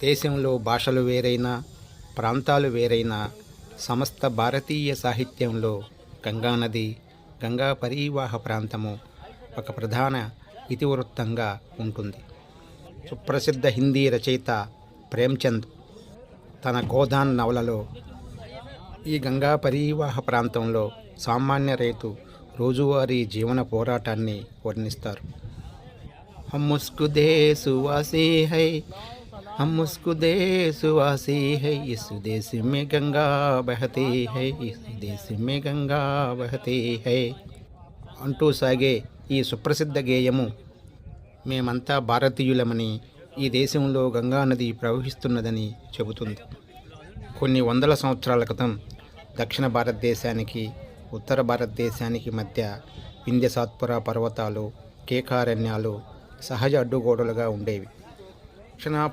దేశంలో భాషలు వేరైనా ప్రాంతాలు వేరైనా సమస్త భారతీయ సాహిత్యంలో గంగానది గంగా పరీవాహ ప్రాంతము ఒక ప్రధాన ఇతివృత్తంగా ఉంటుంది. సుప్రసిద్ధ హిందీ రచయిత ప్రేమ్చంద్ తన గోదాన్ నవలలో ఈ గంగా పరీవాహ ప్రాంతంలో సామాన్య రైతు రోజువారీ జీవన పోరాటాన్ని వర్ణిస్తారు. హమ్ముస్కు దే సువాసే హై हम मुस्कु देशवासी है इस देश में गंगा बहती है इस देश में गंगा बहती है అంటూ సాగే ఈ సుప్రసిద్ధ గేయము మేమంతా భారతీయులమని ఈ దేశంలో గంగా నది ప్రవహిస్తున్నదని చెబుతుంది కొన్ని వందల సంవత్సరాల క్రితం దక్షిణ భారతదేశానికి ఉత్తర భారతదేశానికి మధ్య వింధ్య సాత్పుర పర్వతాలు కేకారణ్యాలు సహజ అడ్డుగోడలుగా ఉండేవి దక్షిణా